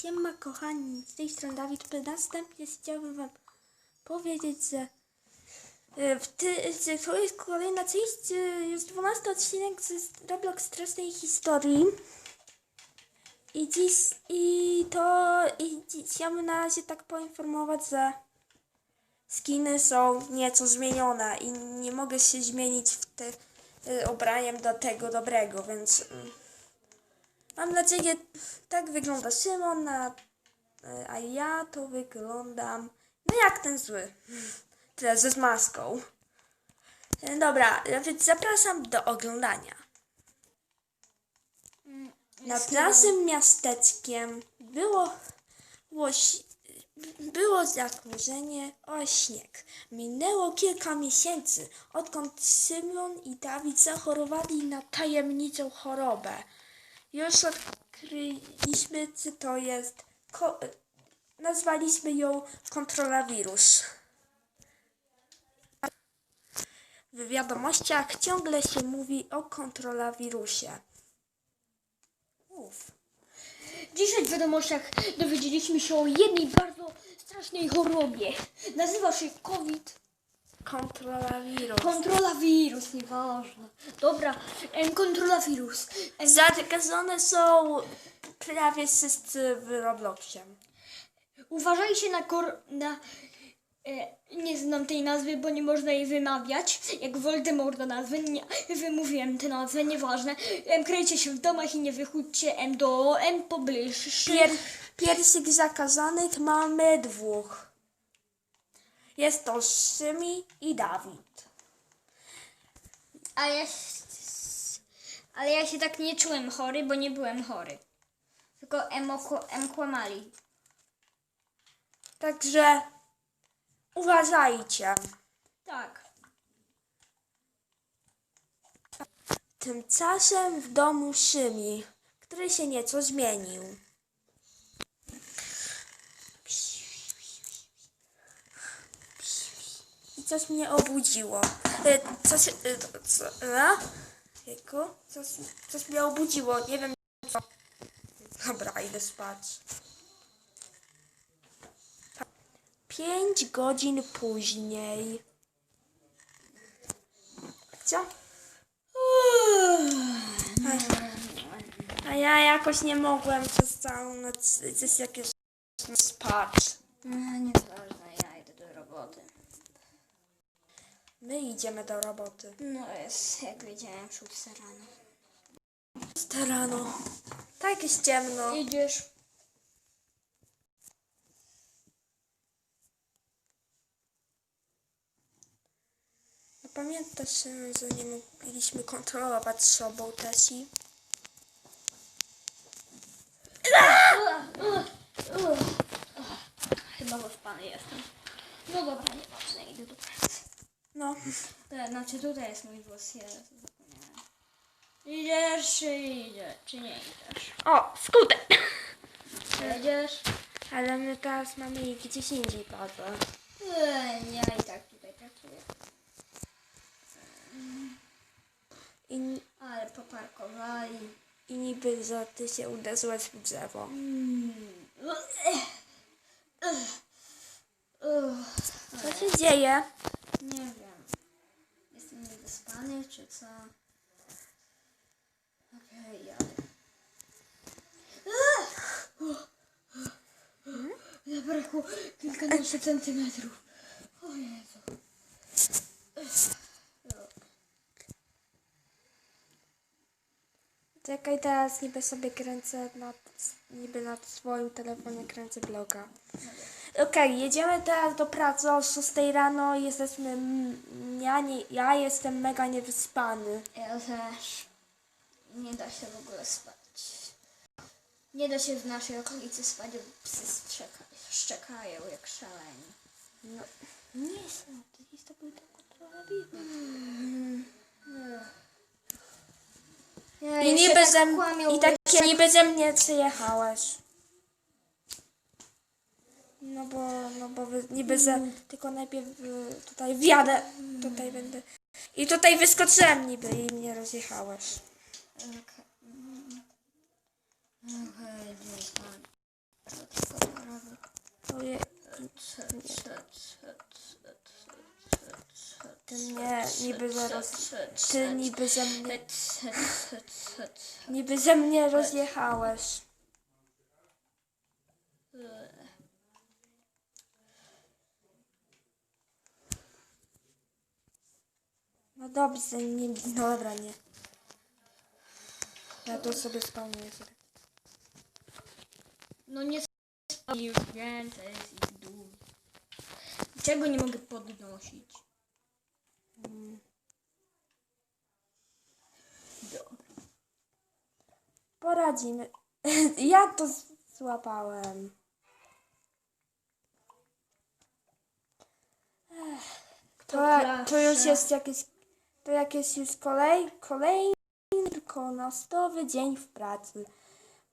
Siema kochani, z tej strony Dawid. Następnie chciałbym wam powiedzieć, że e, w to jest kolejna część, e, już 12 odcinek z Roblox Strasznej Historii. I dziś, i to, i chciałbym na razie tak poinformować, że skiny są nieco zmienione i nie mogę się zmienić w te, e, ubraniem do tego dobrego, więc... mm, Mam nadzieję, tak wygląda Szymon, a, a ja to wyglądam, no jak ten zły. Tyle, że z maską. E, Dobra, więc zapraszam do oglądania. Nad naszym miasteczkiem było, było, było zagrożenie o śnieg. Minęło kilka miesięcy, odkąd Szymon i Dawid zachorowali na tajemniczą chorobę. Już odkryliśmy, co to jest. Ko- nazwaliśmy ją kontrolawirus. W wiadomościach ciągle się mówi o kontrolawirusie. Uf. Dzisiaj w wiadomościach dowiedzieliśmy się o jednej bardzo strasznej chorobie. Nazywa się COVID. Kontrolawirus. Kontrolawirus, nieważne. Dobra, em, kontrolawirus. Em, Zakażone są prawie wszyscy w Robloxie. uważajcie na kor... na... E, nie znam tej nazwy, bo nie można jej wymawiać. Jak Voldemort do nazwy. Nie, wymówiłem tę nazwę, nieważne. Em, kryjcie się w domach i nie wychódźcie em, do em, pobliższych. Pier- pierwszych zakazanych mamy dwóch. Jest to Szymi i Dawid. A ja, ale ja się tak nie czułem chory, bo nie byłem chory. Tylko em, oko- em kłamali. Także uważajcie. Tak. Tymczasem w domu Szymi, który się nieco zmienił. Coś mnie obudziło. E, Coś, e, co, a? Jejku? Coś, coś mnie obudziło, nie wiem co. Dobra, idę spać. Pięć godzin później. Co? A ja jakoś nie mogłem przez całą noc gdzieś jakieś spać. Nieważne, ja idę do roboty. My idziemy do roboty. No jest, jak wiedziałem, 6 rano. Jest rano. Tak jest ciemno. Idziesz? No pamiętasz, że nie mogliśmy kontrolować sobą też i... Chyba wyspany jestem. No dobra, nieważne, idę do pracy. No, E, Znaczy tutaj jest mój włos, ja zapomniałem. Idziesz czy idziesz, czy nie idziesz? o, skutek! Idziesz? Ale my teraz mamy ich gdzieś indziej bazę. Ej, ja i tak tutaj pracuję. I, Ale poparkowali. I niby, że ty się uderzyłeś w drzewo. Co się dzieje? Niewyspany, czy co? Okej, jadę. Zabrakło kilkanaście centymetrów. O Jezu. Czekaj, teraz niby sobie kręcę nad, niby na swoim telefonie kręcę bloga. Okej, jedziemy teraz do pracy o 6 rano. Jesteśmy, ja, nie, ja jestem mega niewyspany. Ja też. Nie da się w ogóle spać. Nie da się w naszej okolicy spać, bo psy strzeka, szczekają jak szaleni. No, nie są, to jest to był I niby, tak ze, kłamią, i tak jeszcze- niby ze mnie przyjechałeś. No bo, no bo niby za, tylko najpierw y, tutaj wjadę, tutaj będę. I tutaj wyskoczyłem niby i mnie rozjechałeś. Okay. Okej, Ty mnie niby zaraz. Ty niby ze mnie. Niby ze mnie rozjechałeś. No dobrze, nie... Dobra, nie. Ja to sobie spełnię sobie. No nie spadł już więcej jest ich dół. Czego nie mogę podnosić? Dobra. Poradzimy. Ja to złapałem. Kto To, to już klaszcze? jest jakieś, to jakieś już kolej, kolejny kilkunastowy dzień w pracy.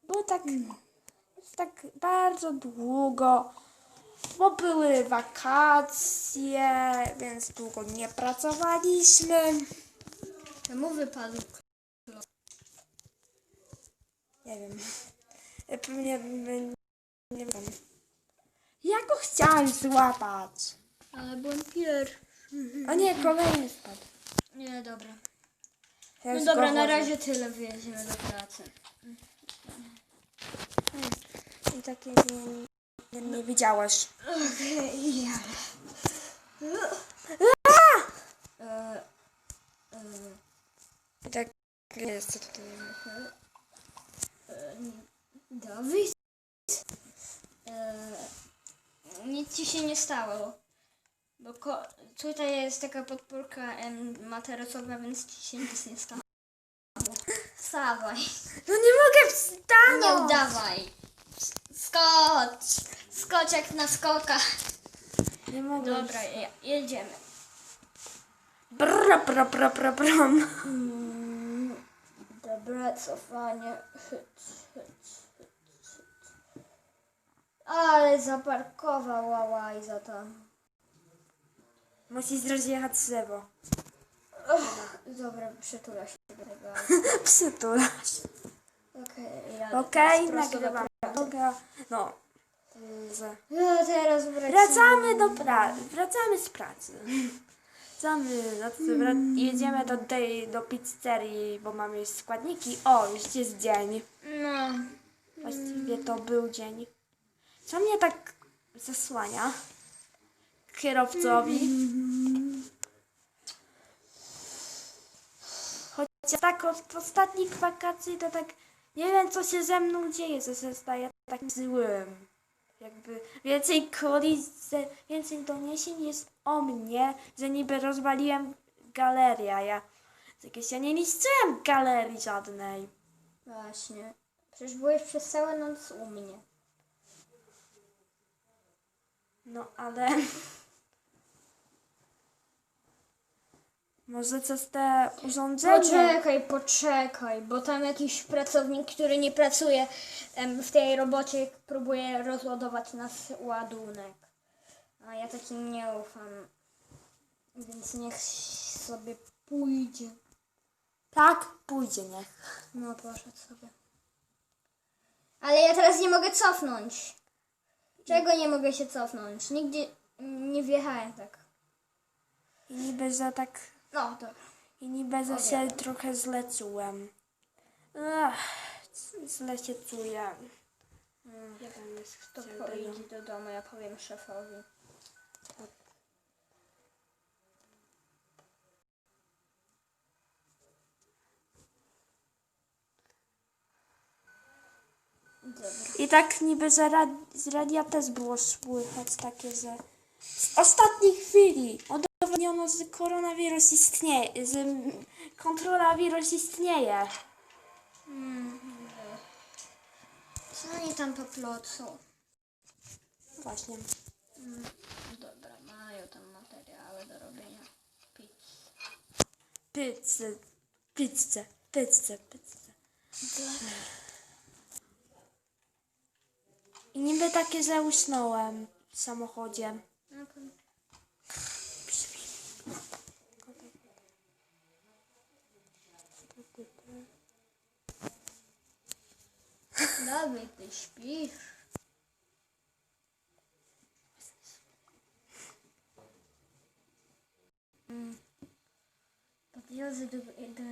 Bo tak, tak bardzo długo, bo były wakacje, więc długo nie pracowaliśmy. Czemu wypadł? Nie wiem. Pewnie, by- nie wiem. Ja go chciałem złapać. Ale byłem pierwszy. O nie, kolejny spadł. Nie, dobra. No dobra, na razie tyle wyjedziemy do pracy. I takie nie, nie, widziałeś. Okej, ja. E, e, I tak jest tutaj. e, Dawid? E, nic ci się nie stało. Bo ko- tutaj jest taka podpórka em, materacowa, więc ci się nic nie stało. Wstawaj. No nie mogę Nie wstanąć! udawaj. Skocz. Skocz jak na skoka. Nie mogę. Dobra, je- jedziemy. Brr, brr, brr, brr, brr. Dobra, cofanie. Hyc, hyc, hyc, hyc. Ale zaparkował łajza tam. Musisz rozjechać drzewo. Dobra, przytula się do tego. Przytulasz. Okej, jadę Okej, teraz nagrywam. Dobra. No. No, teraz wracamy. Wracamy do pracy. Wracamy z pracy. Wracamy, no to wra- jedziemy do tej, do pizzerii, bo mamy już składniki. O, już jest dzień. No. Właściwie to był dzień. Co mnie tak zasłania? Kierowcowi. Chociaż tak od ostatnich wakacji to tak nie wiem co się ze mną dzieje, że się staje takim złym. Jakby więcej kolizji, więcej doniesień jest o mnie, że niby rozwaliłem galerię, a ja jakieś ja nie niszczyłem galerii żadnej. Właśnie. Przecież byłeś przez całą noc u mnie. No ale. Może coś te urządzenie. Poczekaj, poczekaj, bo tam jakiś pracownik, który nie pracuje em, w tej robocie, próbuje rozładować nas ładunek. A ja takim nie ufam. Więc niech sobie pójdzie. Tak, pójdzie niech. No, poszedł sobie. Ale ja teraz nie mogę cofnąć. Czego nie mogę się cofnąć? Nigdzie nie wjechałem tak. I niby, że tak. No, dobra. I niby, się trochę źle czułem. Ach, źle się czuję. Ja tam jest To pojedź do domu, ja powiem szefowi. Dobra. I tak niby, rad, z radia też było słychać takie, że z ostatniej chwili udowodniono, że koronawirus istnieje, że kontrola wirus istnieje. Co oni tam poplocą? Właśnie. Dobra, mają tam materiały do robienia. Pizz. Pizzę, pizzę, pizzę, pizzę. I niby takie, że usnąłem w samochodzie. No to... Dobry, ty śpisz. Drodzy do, do,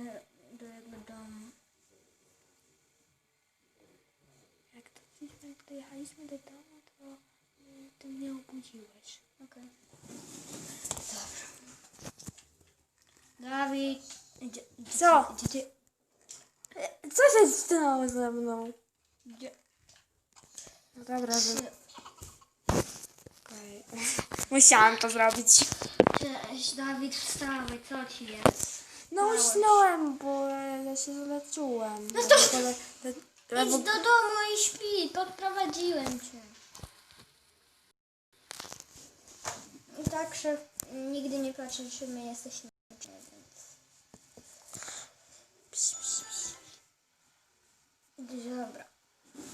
do jego domu. Jak to dziśmy dojechaliśmy do domu, to mm, ty mnie obudziłeś. Okej. Dobra. Dawid. Gdzie, Co? Gdzie Co się stało ze mną? Gdzie? No dobra, że... Okej. Musiałam to zrobić. Cześć, Dawid, wstawaj, co ci jest? No Małeś. usnąłem, bo ja się zleczyłem. No to- Idź do domu i śpi, podprowadziłem cię. Tak, szef nigdy nie patrzy, czy my jesteśmy czy nie, więc... Dobra.